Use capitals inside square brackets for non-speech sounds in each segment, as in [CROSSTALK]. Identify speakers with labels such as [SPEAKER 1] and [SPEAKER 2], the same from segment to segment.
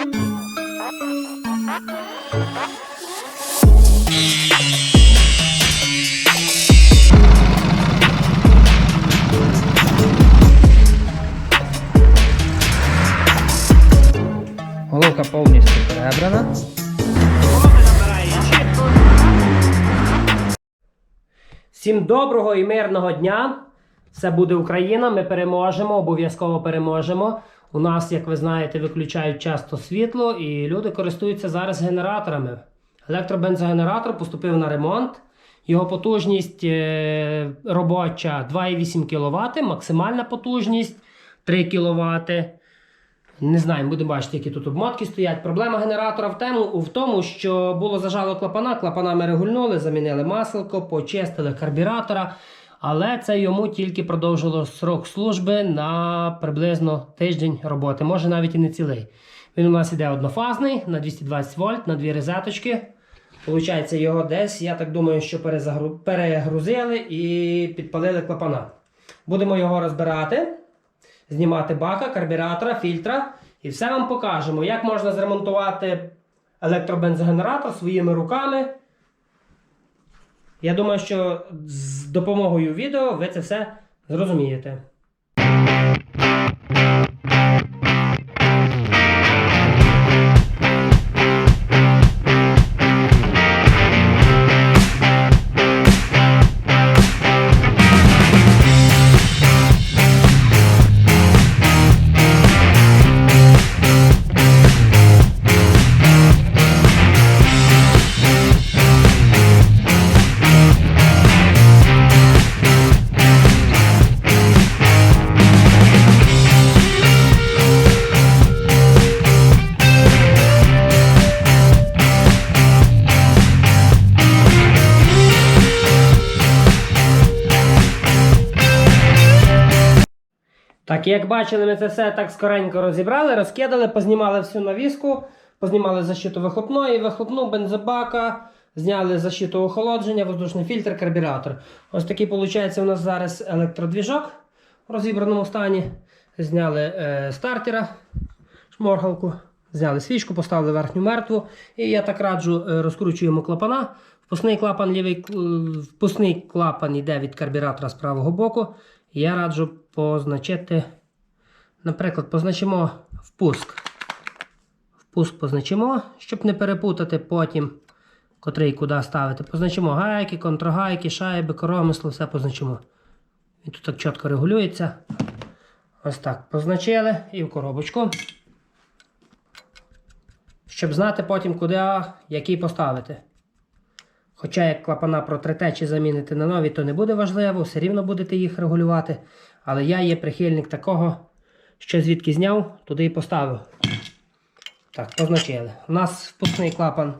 [SPEAKER 1] Головка повністю перебрана. Всім доброго і мирного дня. Це буде Україна. Ми переможемо, обов'язково переможемо. У нас, як ви знаєте, виключають часто світло, і люди користуються зараз генераторами. Електробензогенератор поступив на ремонт. Його потужність е, робоча 2,8 кВт, максимальна потужність 3 кВт. Не знаю, будемо бачити, які тут обмотки стоять. Проблема генератора в, тему, в тому, що було зажало клапана, клапана ми регульнули, замінили маселко, почистили карбюратора. Але це йому тільки продовжило срок служби на приблизно тиждень роботи, може навіть і не цілий. Він у нас іде однофазний на 220 вольт, на дві розеточки. Получається, його десь, я так думаю, що перегрузили і підпалили клапана. Будемо його розбирати знімати бака, карбюратора, фільтра. І все вам покажемо, як можна зремонтувати електробензогенератор своїми руками. Я думаю, що з допомогою відео ви це все зрозумієте. Як бачили, ми це все так скоренько розібрали, розкидали, познімали всю навіску, познімали защиту вихлопної, вихлопну, бензобака, зняли защиту охолодження, воздушний фільтр, карбюратор. Ось такий виходить у нас зараз електродвіжок в розібраному стані. Зняли е, стартера, шморгалку, зняли свічку, поставили верхню мертву. І я так раджу, е, розкручуємо клапана. Впускний клапан, лівий, е, впускний клапан йде від карбюратора з правого боку. Я раджу позначити, наприклад, позначимо впуск. Впуск позначимо, щоб не перепутати потім, котрий куди ставити. Позначимо гайки, контрагайки, шайби, коромисло, все позначимо. Він тут так чітко регулюється. Ось так позначили і в коробочку. Щоб знати потім, куди який поставити. Хоча як клапана протрете чи замінити на нові, то не буде важливо, все рівно будете їх регулювати. Але я є прихильник такого, що звідки зняв, туди і поставив. Так, позначили. У нас впускний клапан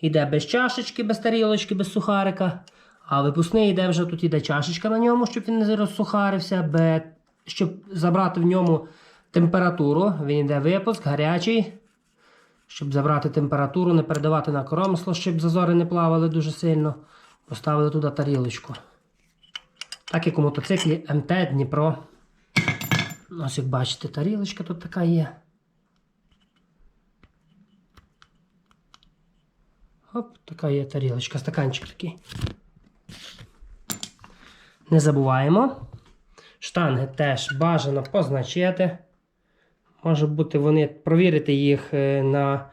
[SPEAKER 1] йде без чашечки, без тарілочки, без сухарика. А випускний йде вже тут іде чашечка на ньому, щоб він не розсухарився, щоб забрати в ньому температуру. Він йде випуск, гарячий. Щоб забрати температуру, не передавати на коромисло, щоб зазори не плавали дуже сильно. Поставили туди тарілочку. Так як у мотоциклі МТ Дніпро. Ось як бачите, тарілочка тут така є. Оп, така є тарілочка, стаканчик такий. Не забуваємо. Штанги теж бажано позначити. Може бути, вони провірити їх е, на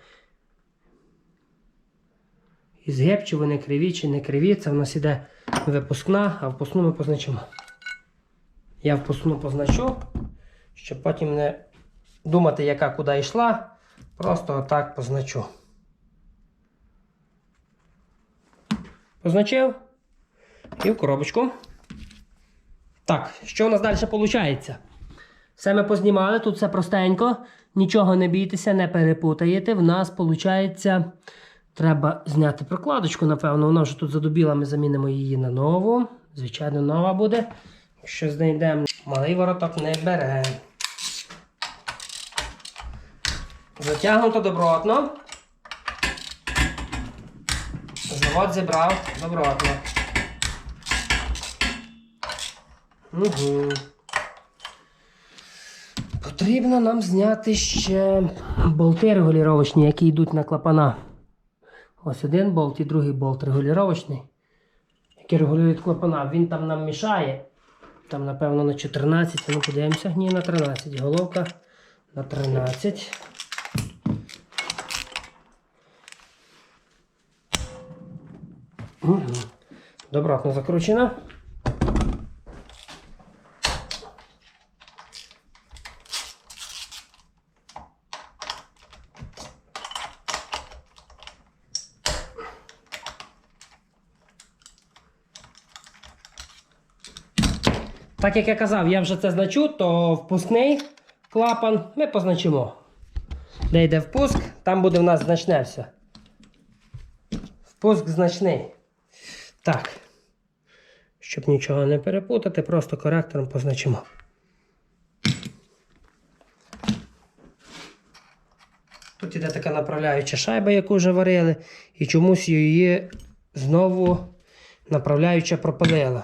[SPEAKER 1] ізгиб, чи вони криві, чи не криві. Це в нас іде випускна, а впускну ми позначимо. Я впускну позначу, щоб потім не думати, яка куди йшла. Просто отак позначу. Позначив і в коробочку. Так, що у нас далі виходить? Все ми познімали, тут все простенько. Нічого не бійтеся, не перепутаєте. В нас виходить, треба зняти прокладочку, напевно. Вона вже тут задубіла, ми замінимо її на нову. Звичайно, нова буде. Якщо знайдемо, малий вороток не бере. Затягнуто добротно. Завод зібрав добротно. Угу. Потрібно нам зняти ще болти регулювачні, які йдуть на клапана. Ось один болт і другий болт регулювачний, який регулює клапана. Він там нам мішає. Там, напевно, на 14, ну подивимося, ні, на 13. Головка на 13. Мгм. Добротно закручена. Так як я казав, я вже це значу, то впускний клапан ми позначимо. Де йде впуск, там буде в нас значне все. Впуск значний. Так. Щоб нічого не перепутати, просто коректором позначимо. Тут іде така направляюча шайба, яку вже варили, і чомусь її знову направляюча пропалила.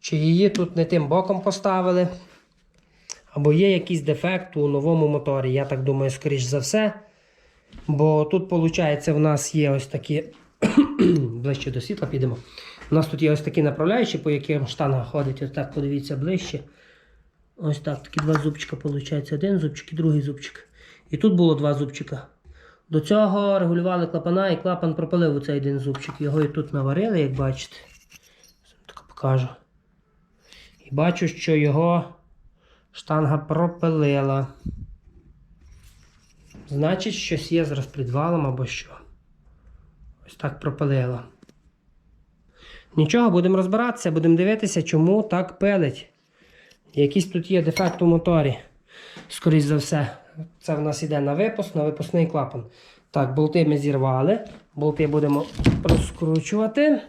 [SPEAKER 1] Чи її тут не тим боком поставили, або є якийсь дефект у новому моторі. Я так думаю, скоріш за все. Бо тут, виходить, в нас є ось такі. [COUGHS] ближче до світла підемо. У нас тут є ось такі направляючі, по яким штанга ходить. Ось так подивіться ближче. Ось так, такі два зубчика, виходить. Один зубчик і другий зубчик. І тут було два зубчика. До цього регулювали клапана і клапан пропалив у цей один зубчик. Його і тут наварили, як бачите. Так покажу. І бачу, що його штанга пропилила. Значить, щось є з розпредвалом або що. Ось так пропилила. Нічого, будемо розбиратися, будемо дивитися, чому так пилить. Якийсь тут є дефект у моторі. Скоріше за все, це в нас йде на випуск, на випускний клапан. Так, болти ми зірвали. Болти будемо розкручувати.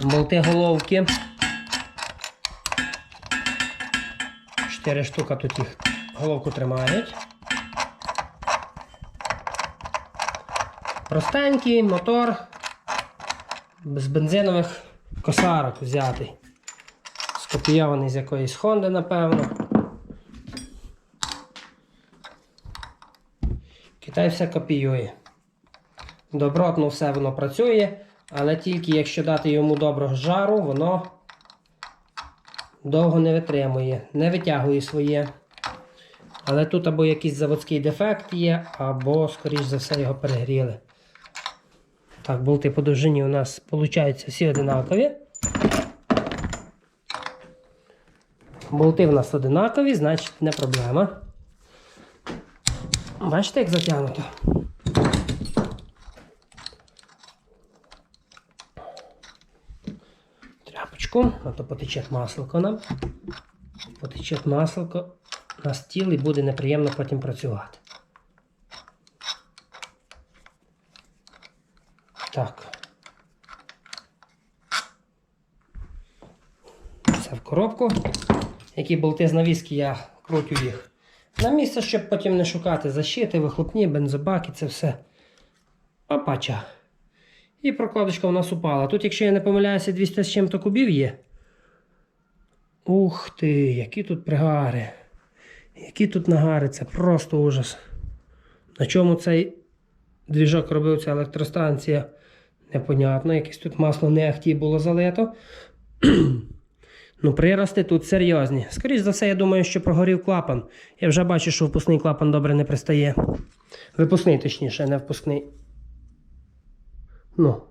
[SPEAKER 1] Болти головки. Чотири штука тут їх головку тримають. Простенький мотор з бензинових косарок взятий. Скопійований з якоїсь Хонди, напевно. Китай все копіює. Добротно все воно працює, але тільки якщо дати йому доброго жару, воно довго не витримує, не витягує своє. Але тут або якийсь заводський дефект є, або, скоріш за все, його перегріли. Так, болти по довжині у нас виходить всі одинакові. Болти в нас одинакові, значить не проблема. Бачите, як затягнуто? Тряпочку, а то потече масло нам. Потече масло на стіл і буде неприємно потім працювати. Так. Це в коробку. Які болти з навіски я крутю їх. На місце, щоб потім не шукати защити, вихлопні, бензобаки, це все. Опача. І прокладочка у нас упала. Тут, якщо я не помиляюся, 200 з чим-то кубів є. Ух ти, які тут пригари. Які тут нагари, це просто ужас. На чому цей двіжок робив ця електростанція? Непонятно, якесь тут масло не ахті було залито. [CLEARS THROAT] ну, прирости тут серйозні. Скоріше за все, я думаю, що прогорів клапан. Я вже бачу, що впускний клапан добре не пристає. Випускний, точніше, не впускний. Ну.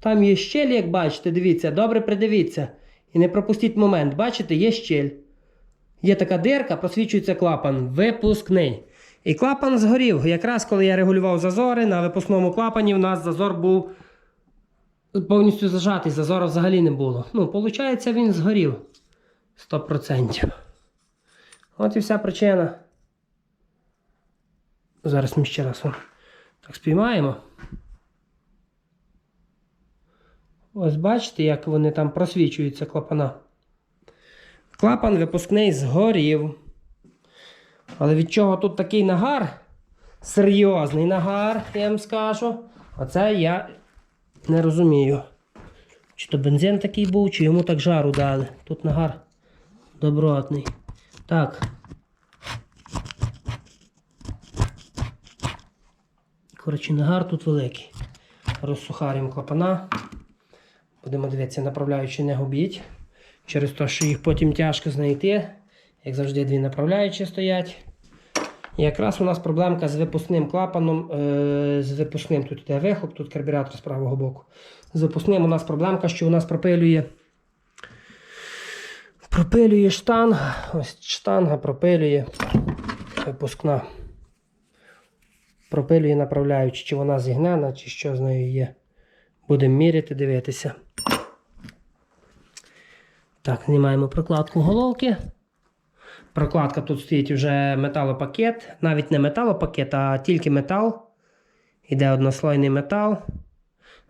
[SPEAKER 1] Там є щель, як бачите, дивіться, добре придивіться. І не пропустіть момент. Бачите, є щель. Є така дирка, просвічується клапан. Випускний. І клапан згорів. Якраз коли я регулював зазори, на випускному клапані в нас зазор був повністю зажатий, зазору взагалі не було. Ну, виходить, він згорів 100%. От і вся причина. Зараз ми ще раз так спіймаємо. Ось бачите, як вони там просвічуються клапана. Клапан випускний згорів. Але від чого тут такий нагар? Серйозний нагар, я вам скажу. Оце я Не розумію. Чи то бензин такий був, чи йому так жару дали. Тут нагар добротний. Так. Коротше, нагар тут великий. Розсухарюємо клапана. Будемо дивитися, направляючи не губіть. Через те, що їх потім тяжко знайти. Як завжди, дві направляючі стоять. І якраз у нас проблемка з випускним клапаном, е, з випускним тут йде вихлоп, тут карбюратор з правого боку. З випускним у нас проблемка, що у нас пропилює. Пропилює штанга. Ось штанга пропилює випускна. Пропилює направляючи, чи вона зігнена, чи що з нею є. Будемо міряти, дивитися. Так, знімаємо прокладку головки. Прокладка тут стоїть вже металопакет. Навіть не металопакет, а тільки метал. Іде однослойний метал.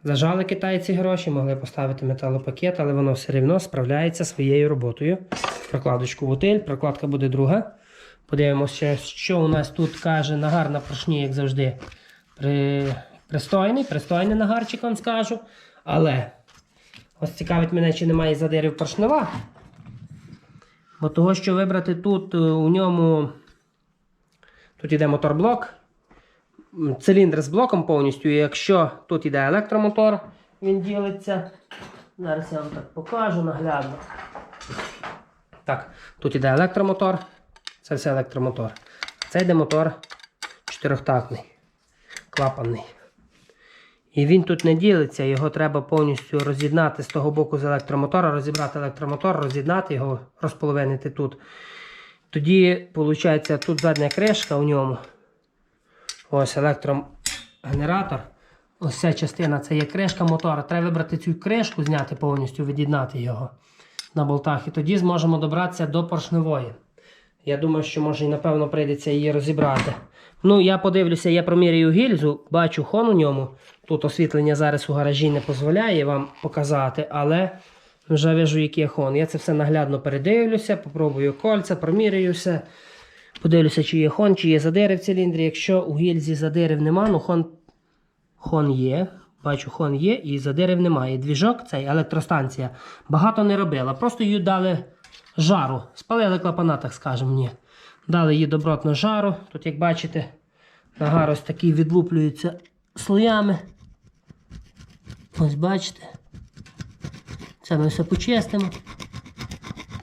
[SPEAKER 1] Зажали китайці гроші, могли поставити металопакет, але воно все рівно справляється своєю роботою. Прокладочку в утиль, прокладка буде друга. Подивимося, що у нас тут каже нагар на поршні, як завжди. При... Пристойний, пристойний нагарчик, вам скажу. Але ось цікавить мене, чи немає задирів поршнева. Бо того, що вибрати тут е, у ньому. Тут йде моторблок. Циліндр з блоком повністю. І якщо тут йде електромотор, він ділиться. Зараз я вам так покажу наглядно. Так, тут йде електромотор. Це все електромотор. Це йде мотор чотирьохтактний, клапанний. І він тут не ділиться, його треба повністю роз'єднати з того боку з електромотора, розібрати електромотор, роз'єднати його, розполовинити тут. Тоді, виходить, тут задня кришка у ньому. Ось електрогенератор. Ось ця частина це є кришка мотора. Треба вибрати цю кришку, зняти повністю, від'єднати його на болтах. І тоді зможемо добратися до поршневої. Я думаю, що може і напевно прийдеться її розібрати. Ну, я подивлюся, я проміряю гільзу, бачу хон у ньому. Тут освітлення зараз у гаражі не дозволяє вам показати, але вже вижу, який хон. Я це все наглядно передивлюся, попробую кольця, проміряю все. Подивлюся, чи є хон, чи є задири в циліндрі. Якщо у гільзі задирів нема, ну хон, хон є. Бачу, хон є і задирів немає. Двіжок, цей електростанція, багато не робила. Просто їй дали жару. Спалили клапана, так скажемо, ні. Дали їй добротно жару. Тут, як бачите, нагар ось такий відлуплюється слоями. Ось бачите. Це ми все почистимо.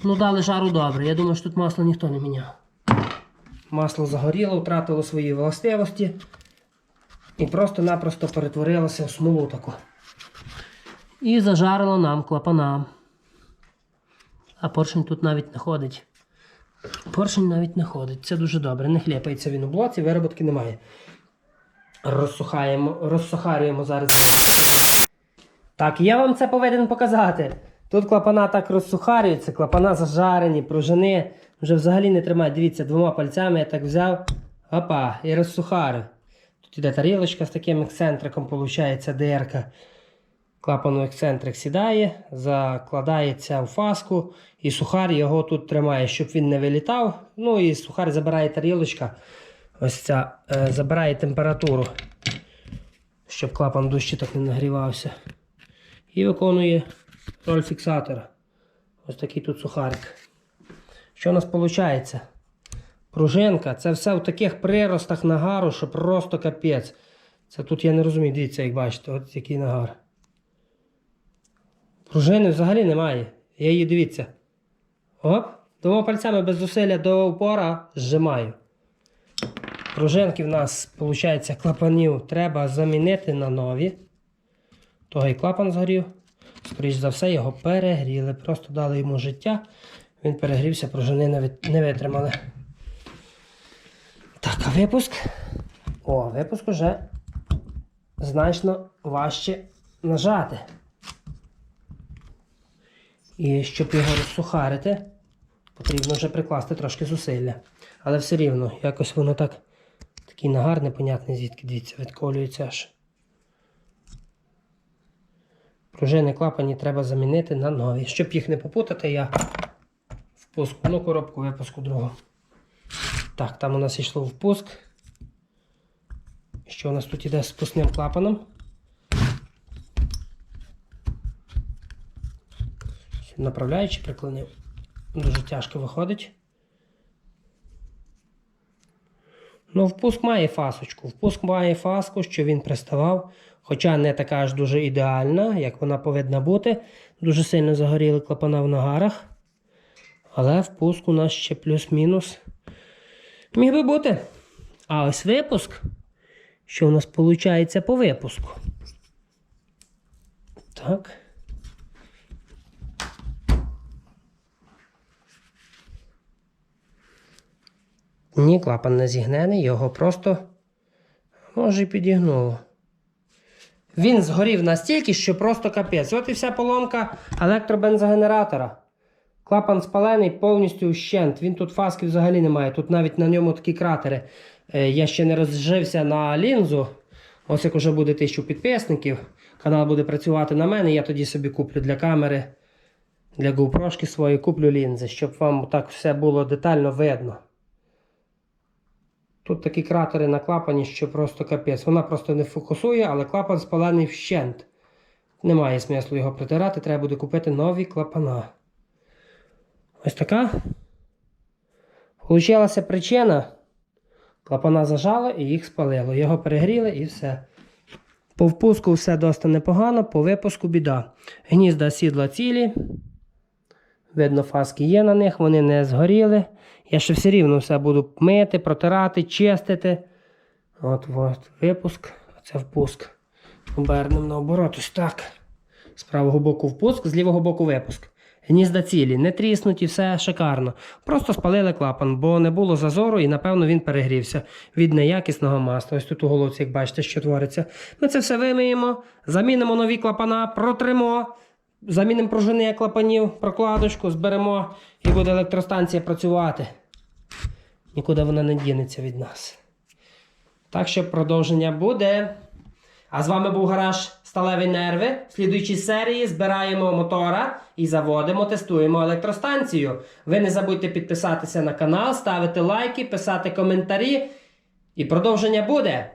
[SPEAKER 1] Ну, дали жару добре. Я думаю, що тут масло ніхто не міняв. Масло загоріло, втратило свої властивості і просто-напросто перетворилося в смолу таку. І зажарило нам клапана. А поршень тут навіть не ходить. Поршень навіть не ходить. Це дуже добре. Не хліпається він у блоці, вироботки немає. Розсухаємо, розсухарюємо зараз. Так, я вам це повинен показати. Тут клапана так розсухарюються, клапана зажарені, пружини вже взагалі не тримають. Дивіться, двома пальцями я так взяв, опа, і розсухарив. Тут іде тарілочка з таким ексцентриком, виходить, ДРК. Клапану ексцентрик сідає, закладається в фаску, і сухар його тут тримає, щоб він не вилітав. Ну і сухар забирає тарілочка, ось ця, е, забирає температуру, щоб клапан дужче так не нагрівався. І виконує роль фіксатора. Ось такий тут сухарик. Що у нас виходить? Пружинка, це все в таких приростах нагару, що просто капець. Це тут я не розумію, дивіться, як бачите, от який нагар. Пружини взагалі немає. Я її дивіться. Оп, двома пальцями без зусилля до упора зжимаю. Пружинки в нас, виходить, клапанів треба замінити на нові. І клапан згорів. Скоріше за все, його перегріли. Просто дали йому життя. Він перегрівся, пружини не витримали. Так, а випуск. О, випуск уже значно важче нажати. І щоб його розсухарити, потрібно вже прикласти трошки зусилля. Але все рівно, якось воно так, такий нагар непонятний, звідки дивіться, відколюється аж. Пружини клапані треба замінити на нові. Щоб їх не попутати, я впуск одну коробку, випуску другу. Так, там у нас йшло впуск. Що у нас тут іде з спусним клапаном? Направляючи, приклонив. Дуже тяжко виходить. Ну, впуск має фасочку. Впуск має фаску, що він приставав. Хоча не така аж дуже ідеальна, як вона повинна бути. Дуже сильно загоріли клапана в нагарах. Але впуск у нас ще плюс-мінус. Міг би бути. А ось випуск. Що у нас виходить по випуску? Так. Ні, клапан не зігнений, його просто може підігнуло. Він згорів настільки, що просто капець. От і вся поломка електробензогенератора. Клапан спалений повністю вщент. Він тут фаски взагалі немає. Тут навіть на ньому такі кратери. Е, Я ще не розжився на лінзу. Ось як уже буде тисячу підписників. Канал буде працювати на мене. Я тоді собі куплю для камери, для GoPro свої куплю лінзи, щоб вам так все було детально видно. Тут такі кратери на клапані, що просто капець. Вона просто не фокусує, але клапан спалений вщент. Немає смислу його притирати, треба буде купити нові клапана. Ось така. Получилася причина. Клапана зажало і їх спалило. Його перегріли і все. По впуску все досить непогано, по випуску біда. Гнізда сідла цілі. Видно, фаски є на них, вони не згоріли. Я ще все рівно все буду мити, протирати, чистити. От, от випуск, це впуск. Обернемо наоборот, ось так. З правого боку впуск, з лівого боку випуск. Гнізда цілі, не тріснуті, все шикарно. Просто спалили клапан, бо не було зазору і, напевно, він перегрівся від неякісного масла. Ось тут у головці, як бачите, що твориться. Ми це все вимиємо, замінимо нові клапана, протримо, замінимо пружини клапанів, прокладочку, зберемо і буде електростанція працювати. Нікуди вона не дінеться від нас. Так що продовження буде. А з вами був гараж Сталеві Нерви. В слідуючій серії збираємо мотора і заводимо, тестуємо електростанцію. Ви не забудьте підписатися на канал, ставити лайки, писати коментарі. І продовження буде.